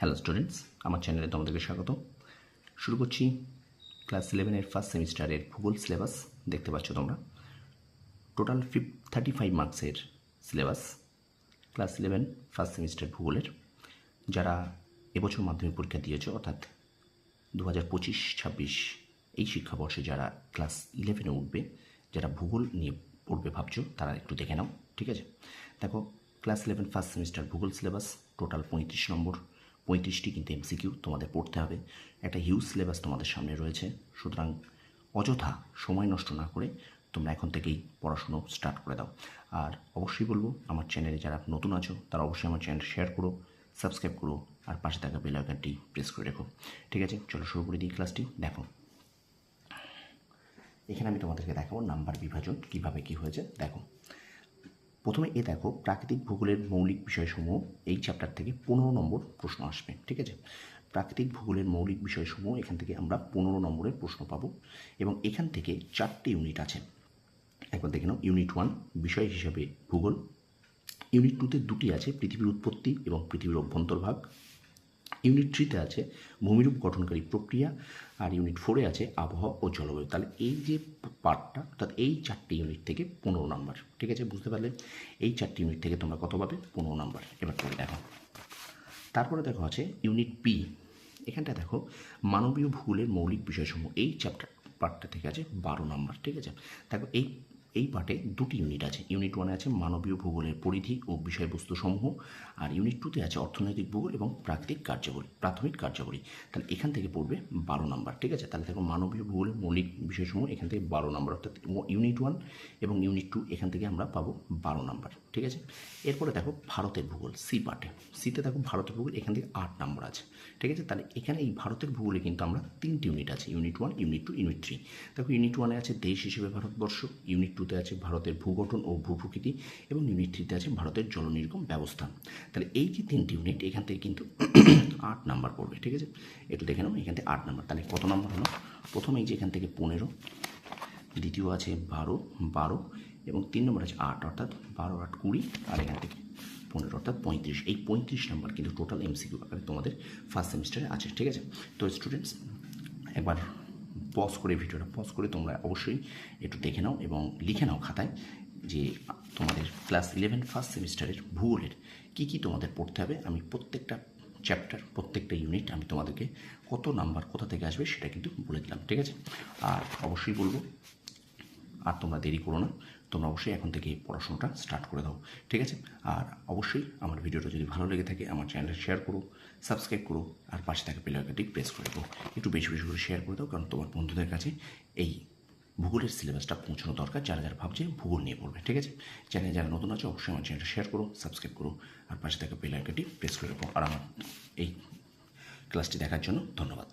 Hello students আমার চ্যানেলে তোমাদেরকে স্বাগত। শুরু করছি ক্লাস ইলেভেনের ফার্স্ট সেমিস্টারের ভূগোল সিলেবাস দেখতে পাচ্ছ তোমরা। টোটাল ফিফ থার্টি ফাইভ মার্কসের syllabus class eleven first semester ভূগোলের। যারা এবছর মাধ্যমিক পরীক্ষা দিয়েছে, অর্থাৎ দু হাজার পঁচিশ, ছাব্বিশ এই শিক্ষাবর্ষে যারা ক্লাস ইলেভেনে উঠবে, যারা ভূগোল নিয়ে পড়বে ভাবছ, তারা একটু দেখে নাও, ঠিক আছে? দেখো ক্লাস ইলেভেন ফার্স্ট সেমিস্টার ভূগোল সিলেবাস টোটাল পঁয়ত্রিশ নম্বর পঁয়ত্রিশটি কিন্তু এমসিকিউ তোমাদের পড়তে হবে। একটা হিউজ সিলেবাস তোমাদের সামনে রয়েছে। সুতরাং অযথা সময় নষ্ট না করে তোমরা এখন থেকেই পড়াশুনো স্টার্ট করে দাও। আর অবশ্যই বলব, আমার চ্যানেলে যারা নতুন আছো, তারা অবশ্যই আমার চ্যানেল শেয়ার করো সাবস্ক্রাইব করো, আর পাশে থাকা বেল আইকনটি প্রেস করে রেখো। ঠিক আছে, চলো শুরু করে দিই ক্লাসটি দেখো, এখানে আমি তোমাদেরকে দেখাবো নাম্বার বিভাজন, কীভাবে কি হয়েছে। দেখো প্রথমে এ দেখো, প্রাকৃতিক ভূগোলের মৌলিক বিষয়সমূহ এই চ্যাপ্টার থেকে পনেরো নম্বর প্রশ্ন আসবে, ঠিক আছে? প্রাকৃতিক ভূগোলের মৌলিক বিষয়সমূহ এখান থেকে আমরা পনেরো নম্বরের প্রশ্ন পাব এবং এখান থেকে চারটি ইউনিট আছে। একবার দেখে নাও ইউনিট ওয়ান বিষয় হিসাবে ভূগোল। ইউনিট টুতে দুটি আছে, পৃথিবীর উৎপত্তি এবং পৃথিবীর অভ্যন্তরভাগ। ইউনিট থ্রিতে আছে ভূমিরূপ গঠনকারী প্রক্রিয়া আর ইউনিট ফোরে আছে আবহাওয়া ও জলবায়ু। তাহলে এই যে পার্টটা, অর্থাৎ এই চারটি ইউনিট থেকে পনেরো নাম্বার ঠিক আছে? বুঝতে পারলে? এই চারটি ইউনিট থেকে তোমরা কত পাবে? পনেরো নাম্বার এবার করে দেখো। তারপরে দেখো আছে ইউনিট বি এখানটা দেখো মানবীয় ভূগোলের মৌলিক বিষয়সমূহ। এই চ্যাপ্টার পার্টটা থেকে আছে বারো নাম্বার ঠিক আছে? দেখো এই এই পার্টে দুটি ইউনিট আছে। ইউনিট ওয়ানে আছে মানবীয় ভূগোলের পরিধি ও বিষয়বস্তু সমূহ আর ইউনিট টুতে আছে অর্থনৈতিক ভূগোল এবং প্রাকৃতিক কার্যাবলী প্রাথমিক কার্যাবলী তাহলে এখান থেকে পড়বে বারো নম্বর ঠিক আছে? তাহলে দেখো মানবীয় ভূগোলের মৌলিক বিষয়সমূহ এখান থেকে বারো নম্বর অর্থাৎ ইউনিট ওয়ান এবং ইউনিট টু এখান থেকে আমরা পাবো বারো নম্বর ঠিক আছে? এরপরে দেখো ভারতের ভূগোল সি পার্টে। সিতে দেখো ভারতের ভূগোল, এখান থেকে আট নম্বর আছে, ঠিক আছে? তাহলে এখানে এই ভারতের ভূগোলে কিন্তু আমরা তিনটি ইউনিট আছে unit one unit two unit three দেখো ইউনিট ওয়ানে আছে দেশ হিসেবে ভারতবর্ষ ইউনিট টুতে আছে ভারতের ভূগঠন ও ভূপ্রকৃতি এবং ইউনিট থ্রিতে আছে ভারতের জলনির্গম ব্যবস্থা। তাহলে এই যে তিনটি ইউনিট এখান থেকে কিন্তু আট নাম্বার পড়বে, ঠিক আছে? একটু দেখে নাও, এখান থেকে আট নাম্বার তাহলে কত নাম্বার হলো? প্রথম এই যে এখান থেকে পনেরো, দ্বিতীয় আছে বারো বারো, এবং তিন নম্বর আছে আট, অর্থাৎ বারো, আট, কুড়ি, আর এখান থেকে পনেরো, অর্থাৎ পঁয়ত্রিশ। এই পঁয়ত্রিশ নাম্বার কিন্তু টোটাল এমসিকিউ আকারে তোমাদের ফার্স্ট সেমিস্টারে আছে, ঠিক আছে? তো স্টুডেন্টস একবার পজ করে ভিডিওটা পজ করে তোমরা অবশ্যই একটু দেখে নাও এবং লিখে নাও খাতায় যে তোমাদের ক্লাস ইলেভেন ফার্স্ট সেমিস্টারের ভূগোলের কী কী তোমাদের পড়তে হবে। আমি প্রত্যেকটা চ্যাপ্টার প্রত্যেকটা ইউনিট আমি তোমাদেরকে কত নাম্বার কোথা থেকে আসবে সেটা কিন্তু বলে দিলাম, ঠিক আছে? আর অবশ্যই বলব, আর তোমরা দেরি করো না তোমরা অবশ্যই এখন থেকে পড়াশোনাটা স্টার্ট করে দাও, ঠিক আছে? আর অবশ্যই আমার ভিডিওটা যদি ভালো লেগে থাকে, আমার চ্যানেলটা শেয়ার করো সাবস্ক্রাইব করো, আর পাশে থাকা বেলাকাটি প্রেস করে দাও। একটু বেশি বেশি করে শেয়ার করে দাও, কারণ তোমার বন্ধুদের কাছে এই ভূগোলের সিলেবাসটা পৌঁছানো দরকার, যারা যারা ভাবছে ভূগোল নিয়ে পড়বে, ঠিক আছে? চ্যানেল যারা নতুন আছে, অবশ্যই আমার চ্যানেলটা শেয়ার করো সাবস্ক্রাইব করো, আর পাশে থাকা বেলাকাটি প্রেস করে রাখো আর আমার এই ক্লাসটি দেখার জন্য ধন্যবাদ।